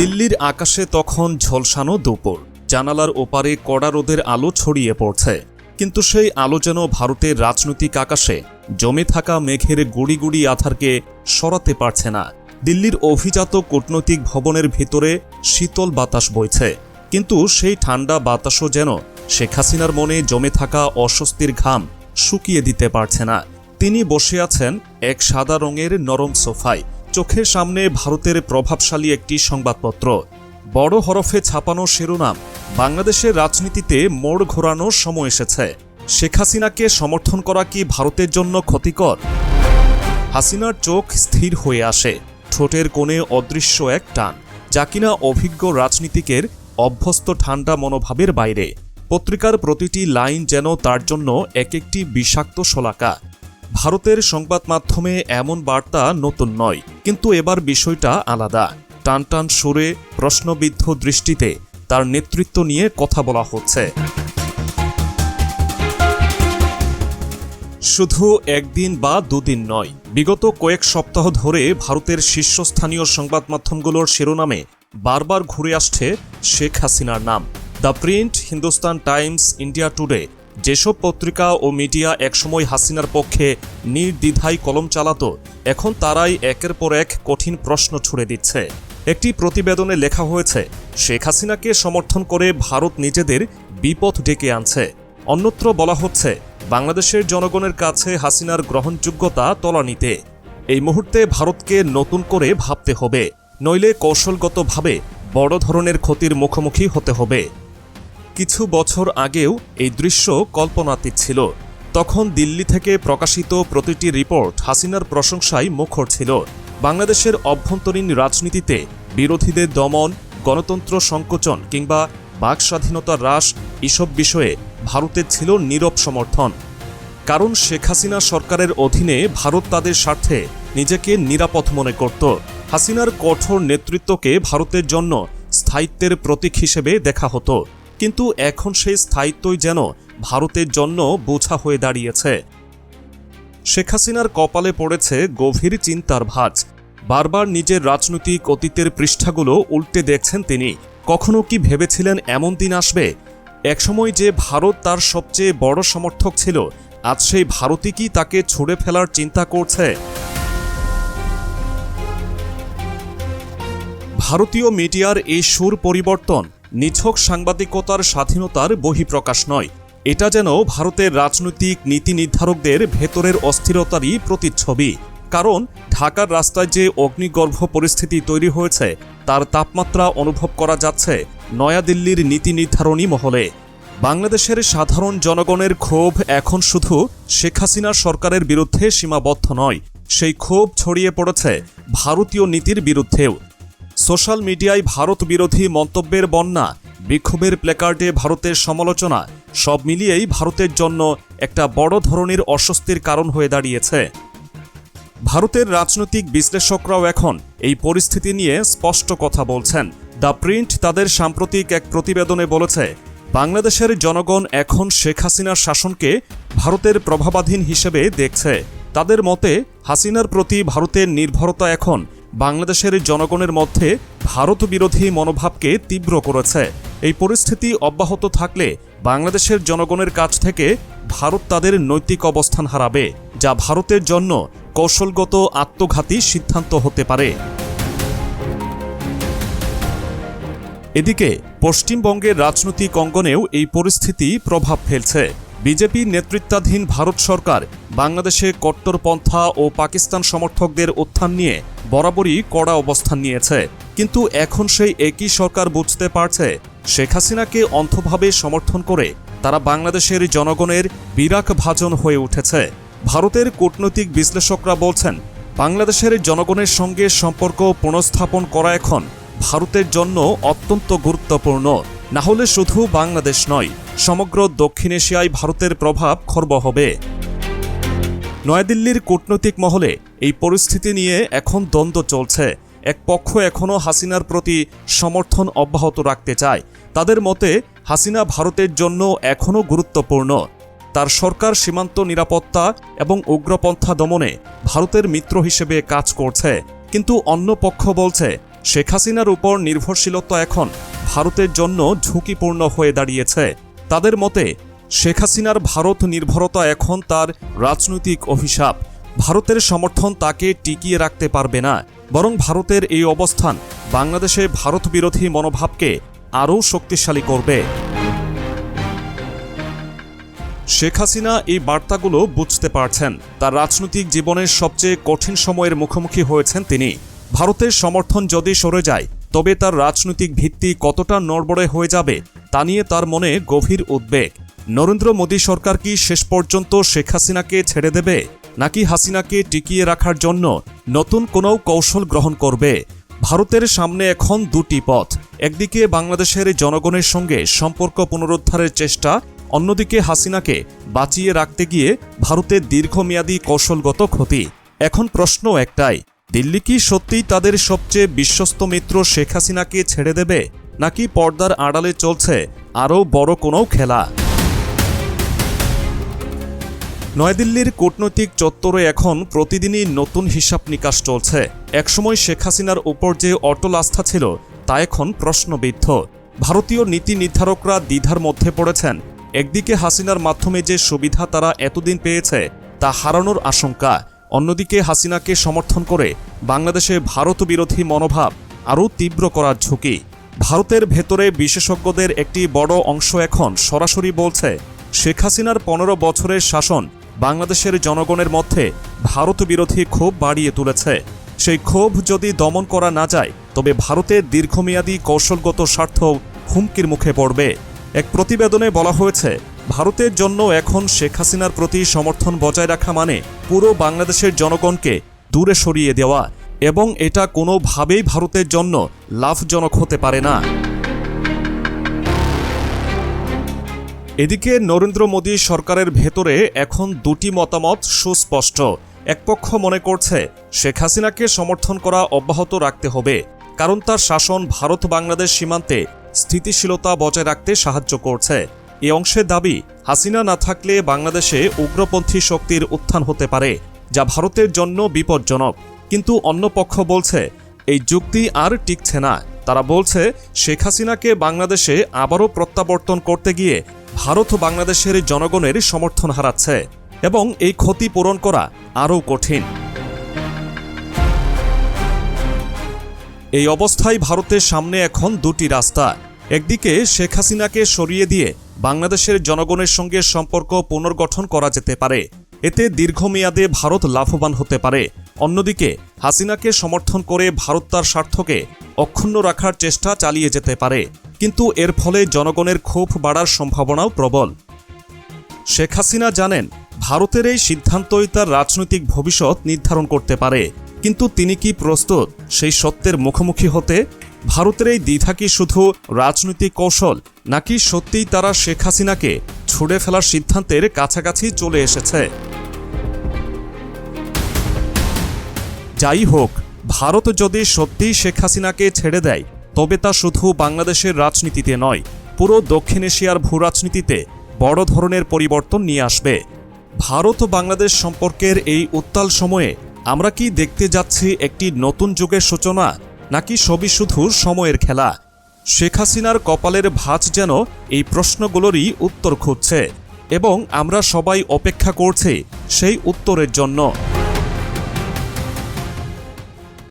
দিল্লির আকাশে তখন ঝলসানো দুপুর। জানালার ওপারে কড়া রোদের আলো ছড়িয়ে পড়ছে। কিন্তু সেই আলো যেন ভারতের রাজনৈতিক আকাশে জমে থাকা মেঘের গুড়ি গুড়ি আধারকে সরাতে পারছে না। দিল্লির অভিজাত কূটনৈতিক ভবনের ভিতরে শীতল বাতাস বইছে। কিন্তু সেই ঠান্ডা বাতাসও যেন শেখ হাসিনার মনে জমে থাকা অস্বস্তির ঘাম শুকিয়ে দিতে পারছে না। তিনি বসে আছেন এক সাদা রঙের নরম সোফায়। চোখের সামনে ভারতের প্রভাবশালী একটি সংবাদপত্র। বড় হরফে ছাপানো শিরোনাম, বাংলাদেশের রাজনীতিতে মোড় ঘোরানোর সময় এসেছে। শেখ হাসিনাকে সমর্থন করা কি ভারতের জন্য ক্ষতিকর? হাসিনার চোখ স্থির হয়ে আসে, ঠোঁটের কোণে অদৃশ্য এক টান, যা কিনা অভিজ্ঞ রাজনীতিকের অভ্যস্ত ঠান্ডা মনোভাবের বাইরে। পত্রিকার প্রতিটি লাইন যেন তার জন্য এক একটি বিষাক্ত শলাকা। ভারতের সংবাদ মাধ্যমে এমন বার্তা নতুন নয়, কিন্তু এবার বিষয়টা আলাদা। টান টান সুরে, প্রশ্নবিদ্ধ দৃষ্টিতে তার নেতৃত্ব নিয়ে কথা বলা হচ্ছে। শুধু একদিন বা দুদিন নয়, বিগত কয়েক সপ্তাহ ধরে ভারতের শীর্ষস্থানীয় সংবাদ মাধ্যমগুলোর শিরোনামে বারবার ঘুরে আসছে শেখ হাসিনার নাম। The print, Hindustan times, India today যেসব পত্রিকা ও মিডিয়া একসময় হাসিনার পক্ষে নির্দ্বিধায় কলম চালাত, এখন তারাই একের পর এক কঠিন প্রশ্ন ছুড়ে দিচ্ছে। একটি প্রতিবেদনে লেখা হয়েছে, শেখ হাসিনাকে সমর্থন করে ভারত নিজেদের বিপদ ডেকে আনছে। অন্যত্র বলা হচ্ছে, বাংলাদেশের জনগণের কাছে হাসিনার গ্রহণযোগ্যতা তলানিতে। এই মুহূর্তে ভারতকে নতুন করে ভাবতে হবে, নইলে কৌশলগতভাবে বড় ধরনের ক্ষতির মুখোমুখি হতে হবে। কিছু বছর আগেও এই দৃশ্য কল্পনাতীত ছিল। তখন দিল্লি থেকে প্রকাশিত প্রতিটি রিপোর্ট হাসিনার প্রশংসায় মুখর ছিল। বাংলাদেশের অভ্যন্তরীণ রাজনীতিতে বিরোধীদের দমন, গণতন্ত্র সংকোচন কিংবা বাক স্বাধীনতা হ্রাস এসব বিষয়ে ভারতের ছিল নীরব সমর্থন। কারণ শেখ হাসিনা সরকারের অধীনে ভারত তাদের স্বার্থে নিজেকে নিরাপদ মনে করত। হাসিনার কঠোর নেতৃত্বকে ভারতের জন্য স্থায়িত্বের প্রতীক হিসেবে দেখা হতো। কিন্তু এখন সেই স্থায়িত্বই যেন ভারতের জন্য বোঝা হয়ে দাঁড়িয়েছে। শেখ হাসিনার কপালে পড়েছে গভীর চিন্তার ভাঁজ। বারবার নিজের রাজনৈতিক অতীতের পৃষ্ঠাগুলো উল্টে দেখছেন তিনি। কখনো কি ভেবেছিলেন এমন দিন আসবে? একসময় যে ভারত তার সবচেয়ে বড় সমর্থক ছিল, আজ সেই ভারতই কি তাকে ছুড়ে ফেলার চিন্তা করছে? ভারতীয় মিডিয়ার এই সুর পরিবর্তন নিছক সাংবাদিকতার স্বাধীনতার বহিঃপ্রকাশ নয়। এটা যেন ভারতের রাজনৈতিক নীতি নির্ধারকদের ভেতরের অস্থিরতারই প্রতিচ্ছবি। কারণ ঢাকার রাস্তায় যে অগ্নিগর্ভ পরিস্থিতি তৈরি হয়েছে, তার তাপমাত্রা অনুভব করা যাচ্ছে নয়াদিল্লির নীতি নির্ধারণী মহলে। বাংলাদেশের সাধারণ জনগণের ক্ষোভ এখন শুধু শেখ হাসিনা সরকারের বিরুদ্ধে সীমাবদ্ধ নয়, সেই ক্ষোভ ছড়িয়ে পড়েছে ভারতীয় নীতির বিরুদ্ধেও। সোশ্যাল মিডিয়ায় ভারত বিরোধী মন্তব্যের বন্যা, বিক্ষোভের প্লেকার্ডে ভারতের সমালোচনা, সব মিলিয়েই ভারতের জন্য একটা বড় ধরনের অস্বস্তির কারণ হয়ে দাঁড়িয়েছে। ভারতের রাজনৈতিক বিশ্লেষকরাও এখন এই পরিস্থিতি নিয়ে স্পষ্ট কথা বলছেন। দ্য প্রিন্ট তাদের সাম্প্রতিক এক প্রতিবেদনে বলেছে, বাংলাদেশের জনগণ এখন শেখ হাসিনার শাসনকে ভারতের প্রভাবাধীন হিসেবে দেখছে। তাদের মতে, হাসিনার প্রতি ভারতের নির্ভরতা এখন বাংলাদেশের জনগণের মধ্যে ভারত বিরোধী মনোভাবকে তীব্র করেছে। এই পরিস্থিতি অব্যাহত থাকলে বাংলাদেশের জনগণের কাছ থেকে ভারত তাদের নৈতিক অবস্থান হারাবে, যা ভারতের জন্য কৌশলগত আত্মঘাতী সিদ্ধান্ত হতে পারে। এদিকে, পশ্চিমবঙ্গের রাজনৈতিক অঙ্গনেও এই পরিস্থিতি প্রভাব ফেলছে। বিজেপি নেতৃত্বাধীন ভারত সরকার বাংলাদেশে কট্টরপন্থা ও পাকিস্তান সমর্থকদের উত্থান নিয়ে বরাবরই কড়া অবস্থান নিয়েছে। কিন্তু এখন সেই একই সরকার বুঝতে পারছে, শেখ হাসিনাকে অন্ধভাবে সমর্থন করে তারা বাংলাদেশের জনগণের বিরাট ভাজন হয়ে উঠেছে। ভারতের কূটনৈতিক বিশ্লেষকরা বলছেন, বাংলাদেশের জনগণের সঙ্গে সম্পর্ক পুনঃস্থাপন করা এখন ভারতের জন্য অত্যন্ত গুরুত্বপূর্ণ। না হলে শুধু বাংলাদেশ নয় সমগ্র দক্ষিণ এশিয়ায় ভারতের প্রভাব খর্ব হবে। নয়াদিল্লির কূটনৈতিক মহলে এই পরিস্থিতি নিয়ে এখন দ্বন্দ্ব চলছে। এক পক্ষ এখনও হাসিনার প্রতি সমর্থন অব্যাহত রাখতে চায়। তাদের মতে, হাসিনা ভারতের জন্য এখনও গুরুত্বপূর্ণ। তার সরকার সীমান্ত নিরাপত্তা এবং উগ্রপন্থা দমনে ভারতের মিত্র হিসেবে কাজ করছে। কিন্তু অন্য পক্ষ বলছে, শেখ হাসিনার উপর নির্ভরশীলতা এখন ভারতের জন্য ঝুঁকিপূর্ণ হয়ে দাঁড়িয়েছে। তাদের মতে, শেখ হাসিনার ভারত নির্ভরতা এখন তার রাজনৈতিক অভিশাপ। ভারতের সমর্থন তাকে টিকিয়ে রাখতে পারবে না। বরং ভারতের এই অবস্থান বাংলাদেশে ভারত বিরোধী মনোভাবকে আরও শক্তিশালী করবে। শেখ হাসিনা এই বার্তাগুলো বুঝতে পারছেন। তার রাজনৈতিক জীবনের সবচেয়ে কঠিন সময়ের মুখোমুখি হয়েছেন তিনি। ভারতের সমর্থন যদি সরে যায় তবে তার রাজনৈতিক ভিত্তি কতটা নড়বড়ে হয়ে যাবে, তা নিয়ে তার মনে গভীর উদ্বেগ। নরেন্দ্র মোদী সরকার কি শেষ পর্যন্ত শেখ হাসিনাকে ছেড়ে দেবে, নাকি হাসিনাকে টিকিয়ে রাখার জন্য নতুন কোনো কৌশল গ্রহণ করবে? ভারতের সামনে এখন দুটি পথ, একদিকে বাংলাদেশের জনগণের সঙ্গে সম্পর্ক পুনরুদ্ধারের চেষ্টা, অন্যদিকে হাসিনাকে বাঁচিয়ে রাখতে গিয়ে ভারতের দীর্ঘমেয়াদী কৌশলগত ক্ষতি। এখন প্রশ্ন একটাই দিল্লি কি সত্যিই তাদের সবচেয়ে বিশ্বস্ত মিত্র শেখ হাসিনাকে ছেড়ে দেবে, নাকি পর্দার আড়ালে চলছে আরও বড় কোনো খেলা? নয়াদিল্লির কূটনৈতিক চত্বরে এখন প্রতিদিনই নতুন হিসাব নিকাশ চলছে। একসময় শেখ হাসিনার উপর যে অটল আস্থা ছিল, তা এখন প্রশ্নবিদ্ধ। ভারতীয় নীতি নির্ধারকরা দ্বিধার মধ্যে পড়েছেন। একদিকে হাসিনার মাধ্যমে যে সুবিধা তারা এতদিন পেয়েছে, তা হারানোর আশঙ্কা। অন্যদিকে হাসিনাকে সমর্থন করে বাংলাদেশে ভারত বিরোধী মনোভাব আরও তীব্র করার ঝুঁকি। ভারতের ভেতরে বিশেষজ্ঞদের একটি বড় অংশ এখন সরাসরি বলছে, শেখ হাসিনার পনেরো বছরের শাসন বাংলাদেশের জনগণের মধ্যে ভারত বিরোধী ক্ষোভ বাড়িয়ে তুলেছে। সেই ক্ষোভ যদি দমন করা না যায়, তবে ভারতের দীর্ঘমেয়াদী কৌশলগত স্বার্থ হুমকির মুখে পড়বে। এক প্রতিবেদনে বলা হয়েছে ভারতের জন্য এখন শেখ হাসিনার প্রতি সমর্থন বজায় রাখা মানে পুরো বাংলাদেশের জনগণকে দূরে সরিয়ে দেওয়া এবং এটা কোনোভাবেই ভারতের জন্য লাভজনক হতে পারে না। এদিকে নরেন্দ্র মোদী সরকারের ভেতরে এখন দুটি মতামত সুস্পষ্ট। এক পক্ষ মনে করছে শেখ হাসিনাকে সমর্থন করা অব্যাহত রাখতে হবে, কারণ তার শাসন ভারত বাংলাদেশ সীমান্তে স্থিতিশীলতা বজায় রাখতে সাহায্য করছে। এ অংশের দাবি, হাসিনা না থাকলে বাংলাদেশে উগ্রপন্থী শক্তির উত্থান হতে পারে, যা ভারতের জন্য বিপজ্জনক। কিন্তু অন্য পক্ষ বলছে, এই যুক্তি আর টিকছে না। তারা বলছে, শেখ হাসিনাকে বাংলাদেশে আবারও প্রত্যাবর্তন করতে গিয়ে ভারত বাংলাদেশের জনগণের সমর্থন হারাচ্ছে এবং এই ক্ষতি পূরণ করা আরও কঠিন। এই অবস্থায় ভারতের সামনে এখন দুটি রাস্তা। একদিকে শেখ হাসিনাকে সরিয়ে দিয়ে বাংলাদেশের জনগণের সঙ্গে সম্পর্ক পুনর্গঠন করা যেতে পারে। এতে দীর্ঘমেয়াদে ভারত লাভবান হতে পারে। অন্যদিকে, হাসিনাকে সমর্থন করে ভারত তার স্বার্থকে অক্ষুণ্ণ রাখার চেষ্টা চালিয়ে যেতে পারে। কিন্তু এর ফলে জনগণের ক্ষোভ বাড়ার সম্ভাবনাও প্রবল। শেখ হাসিনা জানেন, ভারতের এই সিদ্ধান্তই তার রাজনৈতিক ভবিষ্যৎ নির্ধারণ করতে পারে। কিন্তু তিনি কি প্রস্তুত সেই সত্যের মুখোমুখি হতে ভারতের এই দ্বিধা কি শুধু রাজনৈতিক কৌশল, নাকি সত্যিই তারা শেখ হাসিনাকে ছুড়ে ফেলার সিদ্ধান্তের কাছাকাছি চলে এসেছে? যাই হোক, ভারত যদি সত্যিই শেখ হাসিনাকে ছেড়ে দেয়, তবে তা শুধু বাংলাদেশের রাজনীতিতে নয়, পুরো দক্ষিণ এশিয়ার ভূরাজনীতিতে বড় ধরনের পরিবর্তন নিয়ে আসবে। ভারত ও বাংলাদেশ সম্পর্কের এই উত্তাল সময়ে আমরা কি দেখতে যাচ্ছি একটি নতুন যুগের সূচনা নাকি সবই শুধু সময়ের খেলা? শেখ হাসিনার কপালের ভাঁজ যেন এই প্রশ্নগুলোরই উত্তর খুঁজছে, এবং আমরা সবাই অপেক্ষা করছে সেই উত্তরের জন্য।